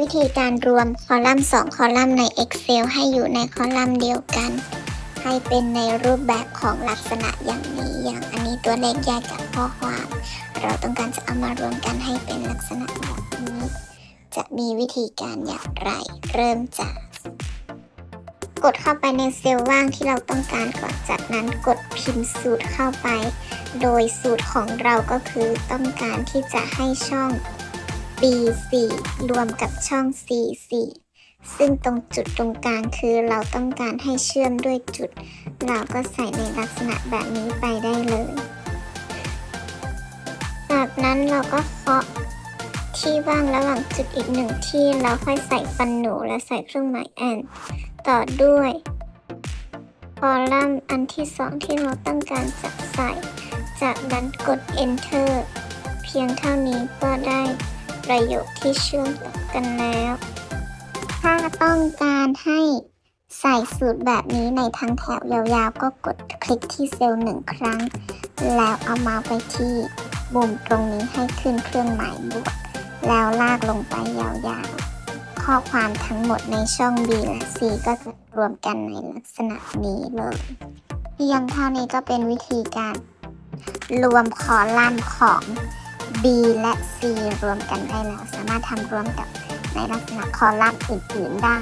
วิธีการรวมคอลัมน์ 2 คอลัมน์ใน Excel ให้อยู่ในคอลัมน์เดียวกัน ให้เป็นในรูปแบบของลักษณะอย่างนี้อย่างอันนี้ตัวเลขแยกจากข้อความ เราต้องการจะเอามารวมกันให้เป็นลักษณะแบบนี้ จะมีวิธีการอย่างไร เริ่มจาก กดเข้าไปในเซลล์ว่างที่เราต้องการก่อนจากนั้นกดพิมพ์สูตรเข้าไป โดยสูตรของเราก็คือต้องการที่จะให้ช่อง B4 รวมกับช่อง C4 ซึ่งตรงจุดตรงกลางคือเราต้องการให้เชื่อมด้วยจุด เราก็ใส่ในลักษณะแบบนี้ไปได้เลย จากนั้นเราก็เคาะที่ว่างระหว่างจุดอีกหนึ่งที่เราค่อยใส่ฟันหนูและใส่เครื่องหมายแอนต่อด้วยคอลัมน์อันที่สองที่เราต้องการจะใส่ จากนั้นกด enter เพียงเท่านี้ก็ได้ ประโยคที่เชื่อมต่อกันแล้ว ถ้าต้องการให้ใส่สูตรแบบนี้ในทั้งแถวยาวๆ ก็กดคลิกที่เซลล์หนึ่งครั้ง แล้วเอามาไปที่มุมตรงนี้ให้ขึ้นเครื่องหมายบวก แล้วลากลงไปยาวๆ ข้อความทั้งหมดในช่อง B และ C ก็จะรวมกันในลักษณะนี้เลยเพียงเท่านี้ก็เป็นวิธีการ รวมคอลัมน์ของ B และ C รวมกันได้แล้ว สามารถทำรวมกับในลักษณะคอลัมน์อื่นๆได้